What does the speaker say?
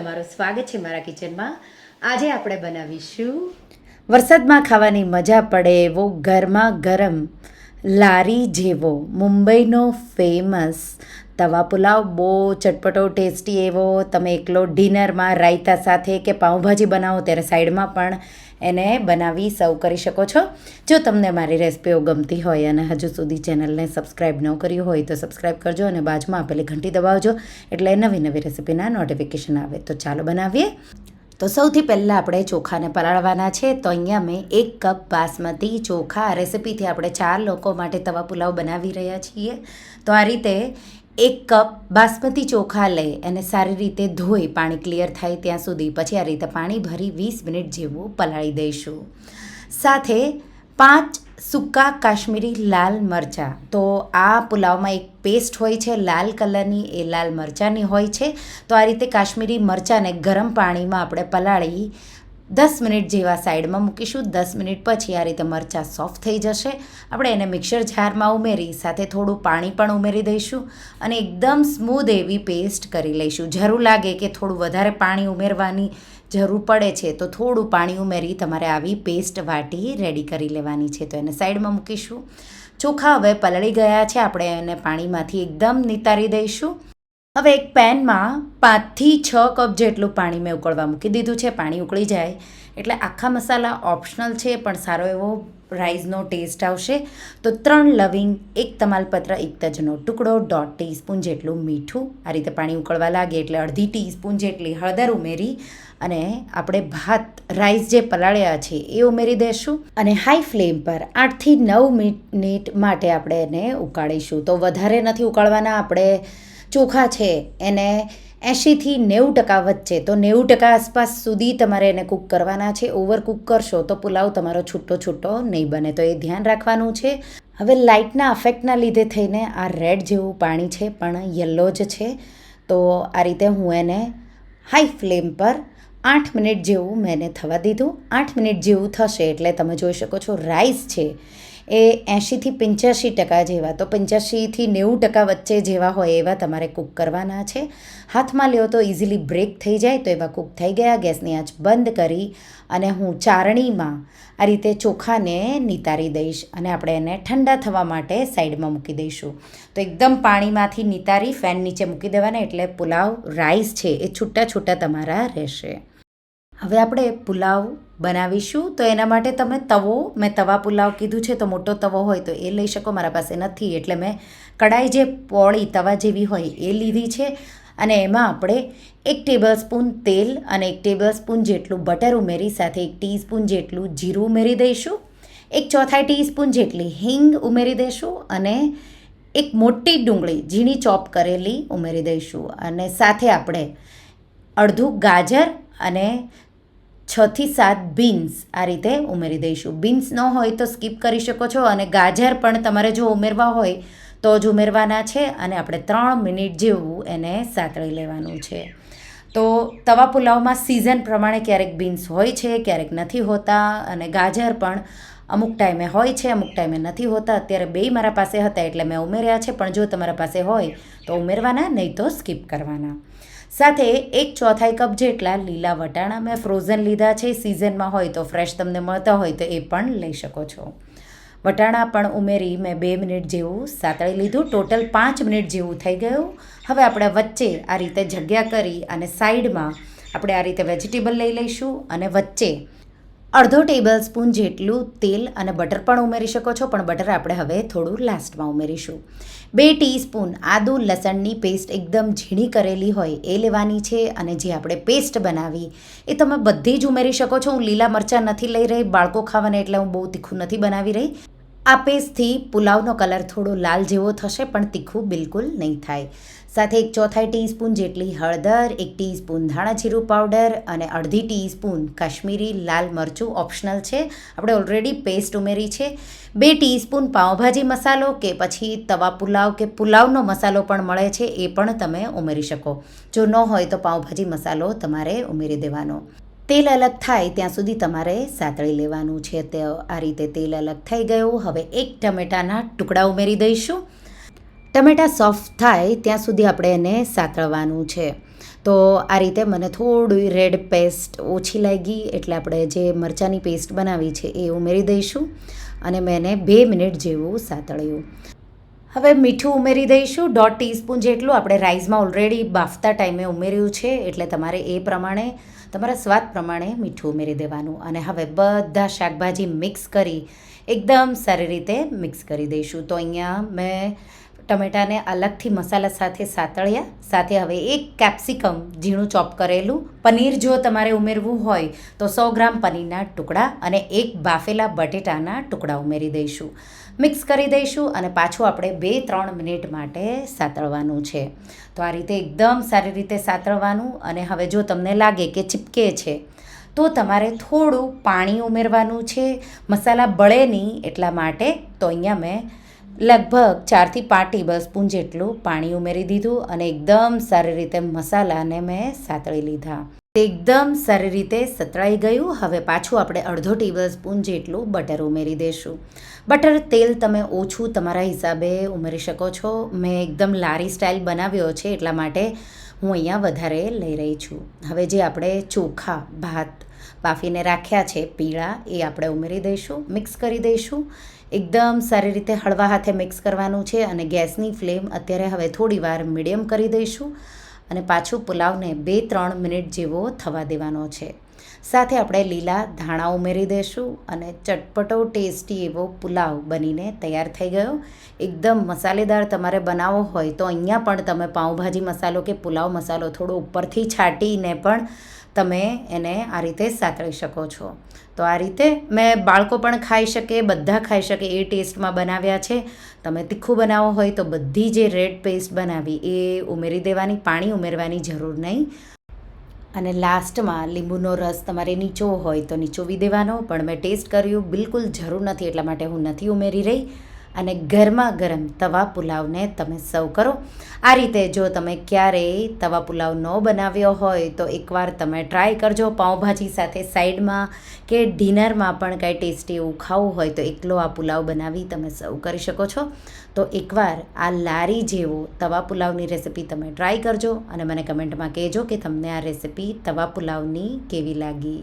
તમારું સ્વાગત છે મારા કિચનમાં. આજે આપણે બનાવીશું વરસાદમાં ખાવાની મજા પડે એવો ગરમા ગરમ લારી જેવો, મુંબઈનો ફેમસ તવા પુલાવ. બહુ ચટપટો ટેસ્ટી એવો. તમે એકલો ડિનરમાં રાયતા સાથે કે પાઉંભાજી બનાવો ત્યારે સાઈડમાં પણ એને બનાવી સર્વ કરી શકો છો. જો તમને મારી રેસિપીઓ ગમતી હોય અને હજુ સુધી ચેનલને સબસ્ક્રાઈબ ન કર્યું હોય તો સબસ્ક્રાઈબ કરજો અને બાજુમાં આપેલી ઘંટી દબાવજો એટલે નવી નવી રેસિપીના નોટિફિકેશન આવે. તો ચાલો બનાવીએ. તો સૌથી પહેલાં આપણે ચોખાને પલાળવાના છે, તો અહીંયા મેં એક કપ બાસમતી ચોખા રેસિપીથી આપણે ચાર લોકો માટે તવા પુલાવ બનાવી રહ્યા છીએ. તો આ રીતે એક કપ બાસમતી ચોખા લઈ અને સારી રીતે ધોઈ પાણી ક્લિયર થાય ત્યાં સુધી પછી આ રીતે પાણી ભરી વીસ મિનિટ જેવું પલાળી દઈશું. સાથે પાંચ સૂકા કાશ્મીરી લાલ મરચાં. તો આ પુલાવમાં એક પેસ્ટ હોય છે, લાલ કલરની એ લાલ મરચાંની હોય છે. તો આ રીતે કાશ્મીરી મરચાંને ગરમ પાણીમાં આપણે પલાળી દસ મિનિટ જેવા સાઈડમાં મૂકીશું. દસ મિનિટ પછી આ રીતે મરચાં સોફ્ટ થઈ જશે. આપણે એને મિક્સર જારમાં ઉમેરી, સાથે થોડું પાણી પણ ઉમેરી દઈશું અને એકદમ સ્મૂધ એવી પેસ્ટ કરી લઈશું. જરૂર લાગે કે થોડું વધારે પાણી ઉમેરવાની જરૂર પડે છે, તો થોડું પાણી ઉમેરી તમારે આવી પેસ્ટ વાટી રેડી કરી લેવાની છે. તો એને સાઈડમાં મૂકીશું. ચોખા હવે પલળી ગયા છે, આપણે એને પાણીમાંથી એકદમ નિતારી દઈશું. હવે એક પેનમાં પાંચથી છ કપ જેટલું પાણી મેં ઉકળવા મૂકી દીધું છે, પાણી ઉકળી જાય. એટલે આખા મસાલા ઓપ્શનલ છે, પણ સારો એવો રાઈસનો ટેસ્ટ આવશે. તો ત્રણ લવિંગ, એક તમાલપત્ર, એક તજનો ટુકડો, દોઢ ટીસ્પૂન જેટલું મીઠું. આ રીતે પાણી ઉકળવા લાગે એટલે અડધી ટીસ્પૂન જેટલી હળદર ઉમેરી અને આપણે ભાત રાઈસ જે પલાળ્યા છે એ ઉમેરી દઈશું અને હાઈ ફ્લેમ પર આઠથી નવ મિનિટ માટે આપણે એને ઉકાળીશું. તો વધારે નથી ઉકાળવાના, આપણે ચોખા છે એને એંશીથી નેવું ટકા વચ્ચે. તો નેવું ટકા આસપાસ સુધી તમારે એને કૂક કરવાના છે. ઓવર કૂક કરશો તો પુલાવ તમારો છૂટો છૂટો નહીં બને. તો એ ધ્યાન રાખવાનું છે. હવે લાઇટના અફેક્ટના લીધે થઈને આ રેડ જેવું પાણી છે, પણ યલો જ છે. તો આ રીતે હું એને હાઈ ફ્લેમ પર આઠ મિનિટ જેવું મેં થવા દીધું. આઠ મિનિટ જેવું થશે એટલે તમે જોઈ શકો છો રાઈસ છે. એ એંશીથી પંચ્યાસી ટકા જેવા, તો પંચ્યાસીથી નેવું ટકા વચ્ચે જેવા હોય એવા તમારે કૂક કરવાના છે. હાથમાં લ્યો તો ઇઝીલી બ્રેક થઈ જાય, તો એવા કૂક થઈ ગયા, ગેસની આંચ બંધ કરી અને હું ચારણીમાં આ રીતે ચોખાને નિતારી દઈશ અને આપણે એને ઠંડા થવા માટે સાઈડમાં મૂકી દઈશું. તો એકદમ પાણીમાંથી નિતારી, ફેન નીચે મૂકી દેવાના, એટલે પુલાવ રાઈસ છે એ છૂટા છૂટા તમારા રહેશે. હવે આપણે પુલાવ બનાવીશું. તો એના માટે તમે તવો, મેં તવા પુલાવ કીધું છે, તો મોટો તવો હોય તો એ લઈ શકો, મારા પાસે નથી. એટલે મેં કડાઈ જે પોળી તવા જેવી હોય એ લીધી છે. અને એમાં આપણે એક ટેબલ સ્પૂન તેલ અને એક ટેબલ સ્પૂન જેટલું બટર ઉમેરી, સાથે એક ટીસ્પૂન જેટલું જીરું ઉમેરી દઈશું. એક ચોથાઈ ટીસ્પૂન જેટલી હિંગ ઉમેરી દઈશું અને એક મોટી ડુંગળી, ઝીણી ચોપ કરેલી ઉમેરી દઈશું. અને સાથે આપણે અડધું ગાજર અને છથી સાત બીન્સ આ રીતે ઉમેરી દઈશું. બીન્સ ન હોય તો સ્કીપ કરી શકો છો અને ગાજર પણ તમારે જો ઉમેરવા હોય તો જ ઉમેરવાના છે અને આપણે ત્રણ મિનિટ જેવું એને સાતળી લેવાનું છે. તો તવા પુલાવમાં સિઝન પ્રમાણે ક્યારેક બીન્સ હોય છે, ક્યારેક નથી હોતા અને ગાજર પણ અમુક ટાઈમે હોય છે, અમુક ટાઈમે નથી હોતા. અત્યારે બે મારા પાસે હતા એટલે મેં ઉમેર્યા છે, પણ જો તમારા પાસે હોય તો ઉમેરવાના, નહીં તો સ્કીપ કરવાના. સાથે એક ચોથાઈ કપ જેટલા લીલા વટાણા મેં ફ્રોઝન લીધા છે. સિઝનમાં હોય તો ફ્રેશ તમને મળતા હોય તો એ પણ લઈ શકો છો. વટાણા પણ ઉમેરી મેં બે મિનિટ જેવું સાતળી લીધું. ટોટલ પાંચ મિનિટ જેવું થઈ ગયું. હવે આપણે વચ્ચે આ રીતે જગ્યા કરી અને સાઈડમાં આપણે આ રીતે વેજીટેબલ લઈ લઈશું અને વચ્ચે અડધો ટેબલ સ્પૂન જેટલું તેલ અને બટર પણ ઉમેરી શકો છો, પણ બટર આપણે હવે થોડું લાસ્ટમાં ઉમેરીશું. બે ટીસ્પૂન આદુ લસણની પેસ્ટ એકદમ ઝીણી કરેલી હોય એ લેવાની છે અને જે આપણે પેસ્ટ બનાવી એ તમે બધી જ ઉમેરી શકો છો. હું લીલા મરચાં નથી લઈ રહી, બાળકો ખાવાને એટલે હું બહુ તીખું નથી બનાવી રહી. આ પેસ્ટથી પુલાવનો કલર થોડો લાલ જેવો થશે, પણ તીખું બિલકુલ નહીં થાય. સાથે એક ચોથાઈ ટીસ્પૂન જેટલી હળદર, એક ટીસ્પૂન ધાણા જીરું પાવડર અને અડધી ટીસ્પૂન કાશ્મીરી લાલ મરચું ઓપ્શનલ છે. આપણે ઓલરેડી પેસ્ટ ઉમેરી છે. બે ટીસ્પૂન પાઉંભાજી મસાલો કે પછી તવા પુલાવ કે પુલાવનો મસાલો પણ મળે છે, એ પણ તમે ઉમેરી શકો. જો ન હોય તો પાઉંભાજી મસાલો તમારે ઉમેરી દેવાનો. તેલ અલગ થાય ત્યાં સુધી તમારે સાતળી લેવાનું છે. તે આ રીતે તેલ અલગ થઈ ગયું. હવે એક ટમેટાના ટુકડા ઉમેરી દઈશું. ટમેટા સોફ્ટ થાય ત્યાં સુધી આપણે એને સાતળવાનું છે. તો આ રીતે મને થોડું રેડ પેસ્ટ ઓછી લાગી એટલે આપણે જે મરચાંની પેસ્ટ બનાવી છે એ ઉમેરી દઈશું અને મેં એને બે મિનિટ જેવું સાતળ્યું. હવે મીઠું ઉમેરી દઈશું. દોઢ ટીસ્પૂન જેટલું આપણે રાઈસમાં ઓલરેડી બાફતા ટાઈમે ઉમેર્યું છે એટલે તમારે એ પ્રમાણે તમારા સ્વાદ પ્રમાણે મીઠું ઉમેરી દેવાનું અને હવે બધા શાકભાજી મિક્સ કરી એકદમ સારી રીતે મિક્સ કરી દઈશું. તો અહીંયા મેં ટમેટાને અલગથી મસાલા સાથે સાતળ્યા. સાથે હવે એક કેપ્સિકમ ઝીણું ચોપ કરેલું. પનીર જો તમારે ઉમેરવું હોય તો સો ગ્રામ પનીરના ટુકડા અને એક બાફેલા બટેટાના ટુકડા ઉમેરી દઈશું. મિક્સ કરી દઈશું અને પાછું આપણે બે ત્રણ મિનિટ માટે સાતળવાનું છે. તો આ રીતે એકદમ સારી રીતે સાતળવાનું અને હવે જો તમને લાગે કે ચીપકે છે, તો તમારે થોડું પાણી ઉમેરવાનું છે. મસાલા બળે નહીં એટલા માટે તો અહીંયા મેં લગભગ ચારથી પાંચ ટેબલ સ્પૂન જેટલું પાણી ઉમેરી દીધું અને એકદમ સારી રીતે મસાલાને મેં સાતળી લીધા. તે એકદમ સારી રીતે સતળાઈ ગયું. હવે પાછું આપણે અડધો ટેબલ સ્પૂન જેટલું બટર ઉમેરી દઈશું બટર તેલ તમે ઓછું તમારા હિસાબે ઉમેરી શકો છો. મેં એકદમ લારી સ્ટાઇલ બનાવ્યો છે એટલા માટે હું અહીંયા વધારે લઈ રહી છું. હવે જે આપણે ચોખા, ભાત બાફીને રાખ્યા છે. પીળા એ આપણે ઉમેરી દઈશું, મિક્સ કરી દઈશું. એકદમ સારી રીતે હળવા હાથે મિક્સ કરવાનું છે અને ગેસની ફ્લેમ અત્યારે હવે થોડી વાર મીડિયમ કરી દઈશું અને પાછું પુલાવને બે ત્રણ મિનિટ જેવો થવા દેવાનો છે. સાથે આપણે લીલા ધાણા ઉમેરી દઈશું અને ચટપટો ટેસ્ટી એવો પુલાવ બનીને તૈયાર થઈ ગયો. એકદમ મસાલેદાર તમારે બનાવવો હોય તો અહીંયા પણ તમે પાઉંભાજી મસાલો કે પુલાવ મસાલો થોડો ઉપરથી છાંટીને પણ તમે એને આ રીતે સાતળી શકો છો. તો આ રીતે મેં બાળકો પણ ખાઈ શકે, બધા ખાઈ શકે એ ટેસ્ટમાં બનાવ્યા છે. તમે તીખું બનાવો હોય તો બધી જે રેડ પેસ્ટ બનાવી એ ઉમેરી દેવાની, પાણી ઉમેરવાની જરૂર નહીં. અને લાસ્ટમાં લીંબુનો રસ તમારે નીચો હોય તો નીચોવી દેવાનો. પણ મેં ટેસ્ટ કર્યું, બિલકુલ જરૂર નથી એટલા માટે હું નથી ઉમેરી રહી. અને ગરમા ગરમ તવા પુલાવને તમે સર્વ કરો. આ રીતે જો તમે ક્યારેય તવા પુલાવ ન બનાવ્યો હોય તો એકવાર તમે ટ્રાય કરજો. પાઉંભાજી સાથે સાઈડમાં કે ડિનરમાં પણ કાંઈ ટેસ્ટી એવું ખાવું હોય તો એકલો આ પુલાવ બનાવી તમે સર્વ કરી શકો છો. તો એકવાર આ લારી જેવો તવા પુલાવની રેસિપી તમે ટ્રાય કરજો અને મને કમેન્ટમાં કહેજો કે તમને આ રેસિપી તવા પુલાવની કેવી લાગી.